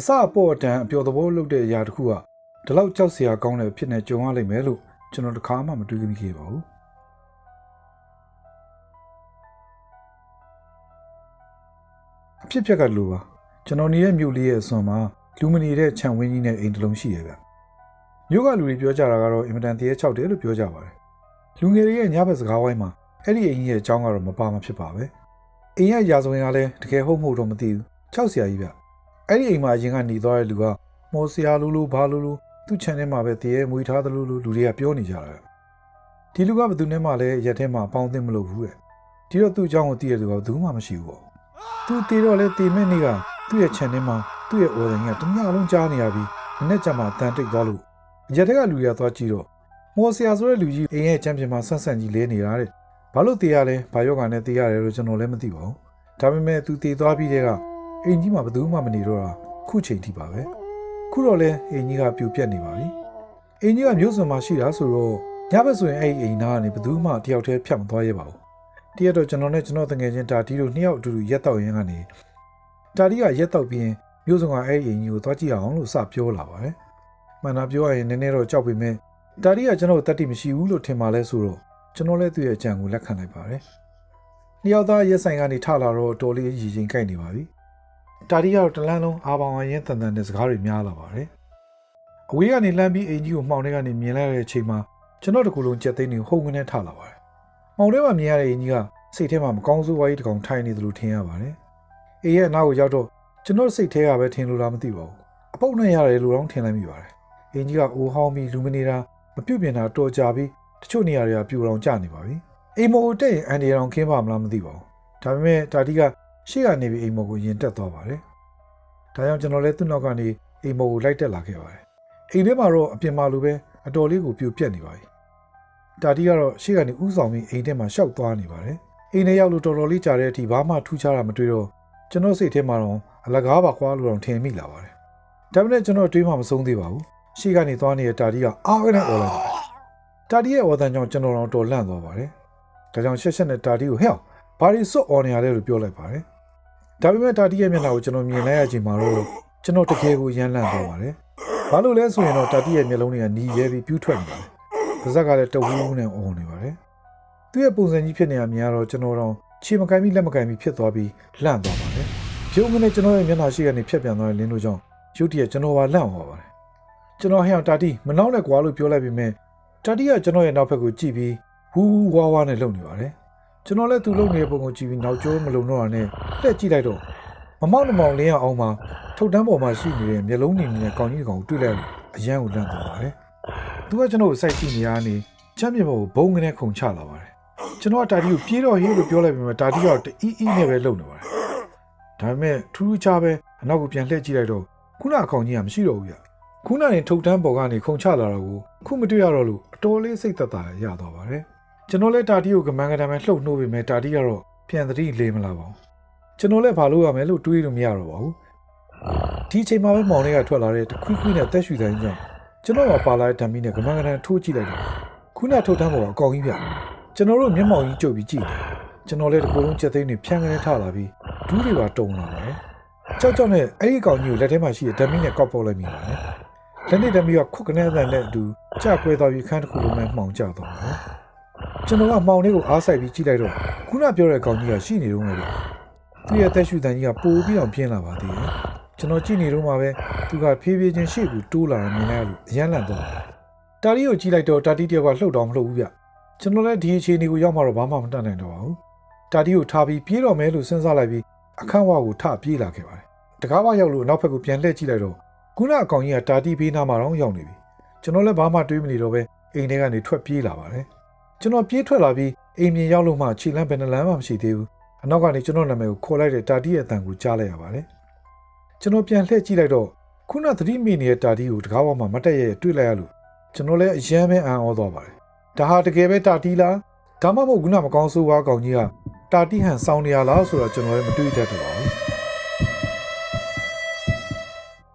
အစအပေါ်အတန်အပျော်သဘောလုပ်တဲ့အရာတစ်ခုကဒီလောက်ကြောက်စရာကောင်းတဲ့အဖြစ်နဲ့ကြုံရလိမ့်မယ်လို့ကျွန်တော်တခါမှမတွေးမိခဲ့ပါဘူးအဖြစ်ဖြက်ကလို့ပါကျွန်တော်နေတဲ့မြို့လေးရဲ့အစွန်မှာလူမနေတဲ့ခြံဝင်းကြီးနဲ့အိမ်တစ်လုံးရှိရဲ့ဗျမြို့ကလူတွေပြောကြတာကတော့အင်မတန်တရေချောက်တယ်လို့ပြောကြပါတယ်လူငယ်တွေရဲ့ညဘက်စကားဝိုင်းမှာအဲ့ဒီအိမ်ကြီးရဲ့အကြောင်းကတော့မပါမဖြစ်ပါပဲအိမ်ရဲ့ရာဇဝင်ကလည်းတကယ်ဟုတ်မဟုတ်တော့မသိဘူးချောက်စရာကြီးဗျ အဲ့ဒီအိမ်မှာအရင်ကနေသွားတဲ့လူကမော်စရာလူလူဘာလူလူသူ့ခြံထဲမှာပဲတရေမွေထားသလိုလိုလူတွေကပြောနေကြတာဒီလူကဘယ်သူနဲ့မှလည်းရက်ထဲမှာပေါင်းသင်းမလို့ဘူးတဲ့ဒီတော့သူ့အကြောင်းကိုသိရတဲ့လူကဘယ်သူမှမရှိဘူးပေါ့သူတည်တော့လေတည်မဲ့နေ့ကသူ့ရဲ့ခြံထဲမှာသူ့ရဲ့အော်ဒန်ကတညလုံးကြားနေရပြီးမနေ့ကျမှတန်တိတ်သွားလို့ရက်ထဲကလူတွေကသွားကြည့်တော့မော်စရာဆိုတဲ့လူကြီးအိမ်ရဲ့ချမ်းပြင်မှာဆန့်ဆန့်ကြီးလဲနေတာတဲ့ဘာလို့တည်ရလဲဘာယောဂါနဲ့တည်ရတယ်လို့ကျွန်တော်လည်းမသိပါဘူးဒါပေမဲ့သူတည်သွားပြီးတဲ့က အိမ်ကြီးမှာဘယ်သူမှမနေတော့တာခုချိန်ထိပါပဲခုတော့လဲအိမ်ကြီးကပြိုပြက်နေပါပြီအိမ်ကြီးကမျိုးစုံမှာရှိတာဆိုတော့ညဘက်ဆိုရင်အဲ့ဒီအိမ်သားကနေဘယ်သူမှတယောက်တည်းဖြတ်မသွားရပါဘူးတရက်တော့ကျွန်တော်နဲ့ကျွန်တော်တငယ်ချင်းတာတီတို့နှစ်ယောက်အတူတူရက်တော့ရင်းကနေတာတီကရက်တော့ပြီးရင်မျိုးစုံကအဲ့ဒီအိမ်ကြီးကိုသွားကြည့်အောင်လို့စပြောလာပါတယ်မှန်တာပြောရရင်နည်းနည်းတော့ကြောက်ပေမဲ့တာတီကကျွန်တော်တတ်တိမရှိဘူးလို့ထင်ပါလဲဆိုတော့ကျွန်တော်လည်းသူ့ရဲ့အကြံကိုလက်ခံလိုက်ပါတယ်နှစ်ယောက်သားရက်ဆိုင်ကနေထလာတော့တော်လေးရည်ချင်းကိုက်နေပါပြီ တာတီကတော့တလန်းလုံးအာပေါင်အရင်တန်တန်တဲ့စကားတွေများလာပါတယ်အဝေးကနေလှမ်းပြီးအိမ်ကြီးကိုမှောင်ထဲကနေမြင်လိုက်တဲ့အချိန်မှာကျွန်တော်တကူလုံးကြက်သိန်းတွေဟုန်ကနေထလာပါတယ်မှောင်ထဲမှာမြင်ရတဲ့အိမ်ကြီးကစိတ်ထဲမှာမကောင်းဆိုးဝါးကြီးတစ်ကောင်ထိုင်နေသလိုထင်ရပါတယ်အိမ်ရဲ့အနောက်ကိုရောက်တော့ကျွန်တော်စိတ်ထဲကပဲထင်လို့လားမသိပါဘူးအပုတ်နဲ့ရတယ်လို့တော့ထင်လိုက်မိပါတယ်အင်းကြီးကအိုးဟောင်းပြီးလူမနေတာမပြုတ်ပြင်တာတော်ကြပြီးတချို့နေရာတွေကပြူတောင်ကျနေပါပြီအိမ်မော်ကိုတက်ရင်အန်ဒီရောင်ခင်းပါမလားမသိပါဘူးဒါပေမဲ့တာတီက ရှေ့ကနေပြီးအိမ်မော်ကိုရင်တက်သွားပါတယ်ဒါကြောင့်ကျွန်တော်လည်းသူ့နောက်ကနေအိမ်မော်ကိုလိုက်တက်လာခဲ့ပါတယ်အိမ်ထဲမှာတော့အပြင်မှာလိုပဲအတော်လေးကိုပြူပြက်နေပါပြီတာတီကတော့ရှေ့ကနေဥဆောင်ပြီးအိမ်ထဲမှာရှောက်သွားနေပါတယ်အိမ်ထဲရောက်လို့တော်တော်လေးကြာတဲ့အထိဘာမှထူးခြားတာမတွေ့တော့ကျွန်တော်စိတ်ထဲမှာတော့အလကားပါခွာလို့တော့ထင်မိလာပါတယ်ဒါပေမဲ့ကျွန်တော်တွေးမှမဆုံးသေးပါဘူးရှေ့ကနေသွားနေတဲ့တာတီကအားကနေអော်လိုက်ပါတယ်တာတီရဲ့အော်တန်ကြောင့်ကျွန်တော်တော့တော်လန့်သွားပါတယ်ဒါကြောင့်ရှက်ရှက်နဲ့တာတီကိုဟဲ့ဘာရီစွတ်អော်နေရတယ်လို့ပြောလိုက်ပါတယ် ဒါပေမဲ့တာတီရဲ့မျက်နှာကိုကျွန်တော်မြင်လိုက်ရချိန်မှာတော့ကျွန်တော်တကယ်ကိုရမ်းလန့်သွားပါတယ်ဘာလို့လဲဆိုရင်တော့တာတီရဲ့မျက်လုံးတွေကနီးရဲပြီးပြူးထွက်နေပါတယ်ပါဇက်ကလည်းတဝူးဝူးနဲ့អော်နေပါတယ်သူ့ရဲ့ပုံစံကြီးဖြစ်နေရမြင်ရတော့ကျွန်တော်တော့ခြေမကင်ပြီးလက်မကင်ပြီးဖြစ်သွားပြီးလန့်သွားပါတယ်ရုံငနဲ့ကျွန်တော်ရဲ့မျက်နှာရှိကနေဖြတ်ပြန်သွားတဲ့လင်းတို့ကြောင့်ရုတ်တရက်ကျွန်တော်ပါလန့်သွားပါတယ်ကျွန်တော်ဟဲ့အောင်တာတီမနှောက်နဲ့ကွာလို့ပြောလိုက်ပေမဲ့တာတီကကျွန်တော်ရဲ့နောက်ဘက်ကိုကြည့်ပြီးဟူးဝါးဝါးနဲ့လှုပ်နေပါတယ် ကျွန်တော်လည်းသူလှုပ်နေတဲ့ပုံကိုကြည့်ပြီးနောက်ကျောမလုံတော့တာနဲ့လက်ကြည့်လိုက်တော့မမောက်နှမောင်လင်းရအောင်မှာထုတ်တန်းပေါ်မှာရှိနေတဲ့မျက်လုံးနေနေတဲ့ကောင်းကြီးကောင်ကိုတွေ့လိုက်လို့အယံကိုလန့်သွားပါတယ်သူကကျွန်တော်ကိုစိုက်ကြည့်နေရနေချမ်းမြေပေါ်ကိုဘုံကနေခုန်ချလာပါတယ်ကျွန်တော်ကတာတီကိုပြေးတော့ဟေးလို့ပြောလိုက်ပေမဲ့တာတီကတအီးအီးနဲ့ပဲလှုပ်နေပါတယ်ဒါပေမဲ့ထူးထူးခြားပဲအနောက်ကိုပြန်လှည့်ကြည့်လိုက်တော့ခုနအကောင်ကြီးကမရှိတော့ဘူးဗျခုနရင်ထုတ်တန်းပေါ်ကနေခုန်ချလာတော့ကိုခုမတွေ့ရတော့လို့အတော်လေးစိတ်သက်သာရသွားပါတယ် ကျွန်တော်လည်းတာတီကိုကမန်းကတမ်းပဲလှုပ်နှိုးပေမဲ့တာတီကတော့ပြန်သတိလေးမလာပါဘူးကျွန်တော်လည်းဘာလို့ရမယ်လို့တွေးလို့မရတော့ပါဘူးဒီအချိန်မှာပဲမောင်လေးကထွက်လာတဲ့တခွိခွိနဲ့တက်ရှူတိုင်းကြောင့်ကျွန်တော်ကပါလာတဲ့ဓာမီနဲ့ကမန်းကတမ်းထိုးကြည့်လိုက်တော့ခုနထုတ်တန်းပေါ်ကအကောင်ကြီးဗျကျွန်တော်တို့မျက်မှောင်ကြီးကြုပ်ပြီးကြည့်တယ်ကျွန်တော်လည်းတကူလုံးချက်သိမ်းနေဖြန်းကနေထလာပြီးဒူးတွေပါတုံလာတယ်ကြောက်ကြောက်နဲ့အဲ့ဒီကောင်ကြီးကိုလက်ထဲမှာရှိတဲ့ဓာမီနဲ့ကောက်ပုတ်လိုက်မိပါတယ်လက်နဲ့ဓာမီကခုတ်ကနေအတန်နဲ့အတူကြာကွဲသွားပြီးခန်းတစ်ခုလုံးနဲ့မှောင်ကျသွားတယ် ကျွန်တော်ကမှောင်လေးကိုအားဆိုင်ပြီးကြည့်လိုက်တော့ခုနပြောတဲ့ကောင်ကြီးကရှိနေတော့ငယ်ပြီသူ့ရဲ့သက်ရှူတန်ကြီးကပိုပြီးအောင်ပြင်းလာပါသေးတယ်ကျွန်တော်ကြည့်နေတော့မှပဲသူကဖြည်းဖြည်းချင်းရှေ့ကိုတိုးလာတာမြင်လိုက်ရလို့အယမ်းလန့်သွားတယ်တာတီကိုကြည့်လိုက်တော့တာတီတယောက်ကလှုပ်တော့မလှုပ်ဘူးဗျကျွန်တော်လည်းဒီအခြေအနေကိုရောက်မှတော့ဘာမှမတတ်နိုင်တော့ပါဘူးတာတီကိုထားပြီးပြေးတော့မယ်လို့စဉ်းစားလိုက်ပြီးအခန်းဝါကိုထပြေးလာခဲ့ပါတယ်တကားဝရောက်လို့နောက်ဘက်ကိုပြန်လှည့်ကြည့်လိုက်တော့ခုနအကောင်ကြီးကတာတီဘေးနားမှာတော့ရောက်နေပြီကျွန်တော်လည်းဘာမှတွေးမနေတော့ပဲအိမ်ထဲကနေထွက်ပြေးလာပါတယ် ကျွန်တော်ပြေးထွက်လာပြီးအိမ်မြင်ရောက်လို့မှခြေလမ်းဘယ်နှလမ်းမှမရှိသေးဘူးအနောက်ကနေကျွန်တော်နာမည်ကိုခေါ်လိုက်တဲ့တာတီရဲ့အတန်ကိုကြားလိုက်ရပါတယ်ကျွန်တော်ပြန်လှည့်ကြည့်လိုက်တော့ခုနသတိမိနေတဲ့တာတီကိုတကားဝမှာမတက်ရရတွေ့လိုက်ရလို့ကျွန်တော်လည်းအယမ်းပဲအံ့ဩသွားပါတယ်ဒါဟာတကယ်ပဲတာတီလားဒါမှမဟုတ်ခုနမကောင်းဆိုးဝါးကောင်ကြီးကတာတီဟန်ဆောင်းနေရလားဆိုတော့ကျွန်တော်လည်းမတွေးတတ်တော့ပါဘူး